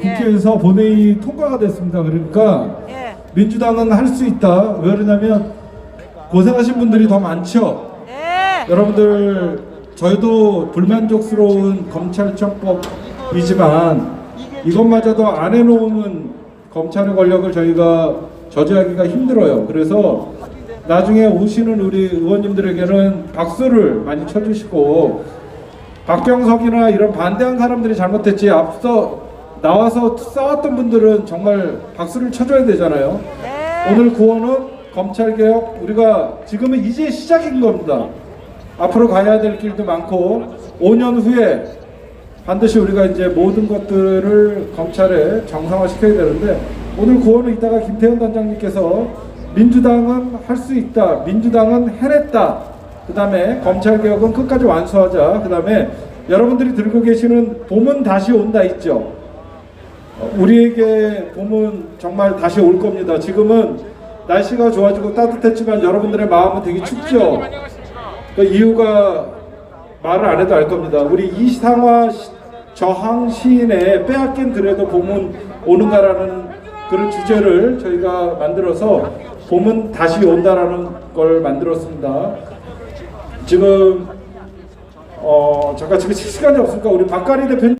국회에서 본회의 통과가 됐습니다. 그러니까 예. 민주당은 할 수 있다. 왜 그러냐면 고생하신 분들이 더 많죠. 예. 여러분들 저희도 불만족스러운 검찰청법이지만 이것마저도 안 해놓으면 검찰의 권력을 저희가 저지하기가 힘들어요. 그래서 나중에 오시는 우리 의원님들에게는 박수를 많이 쳐주시고 박병석이나 이런 반대한 사람들이 잘못했지 앞서 나와서 싸웠던 분들은 정말 박수를 쳐줘야 되잖아요. 네. 오늘 구호는 검찰개혁 우리가 지금은 이제 시작인 겁니다. 앞으로 가야 될 길도 많고 5년 후에 반드시 우리가 이제 모든 것들을 검찰에 정상화 시켜야 되는데 오늘 구호는 이따가 김태현 단장님께서 민주당은 할 수 있다. 민주당은 해냈다. 그 다음에 검찰개혁은 끝까지 완수하자. 그 다음에 여러분들이 들고 계시는 봄은 다시 온다 있죠. 어, 우리에게 봄은 정말 다시 올 겁니다. 지금은 날씨가 좋아지고 따뜻했지만 여러분들의 마음은 되게 춥죠. 그 이유가 말을 안 해도 알 겁니다. 우리 이상화 시- 저항 시인의 빼앗긴 들에도 봄은 오는가라는 그런 주제를 저희가 만들어서 봄은 다시 온다라는 걸 만들었습니다. 지금 어 잠깐 지금 시간이 없으니까 우리 박가리 대표님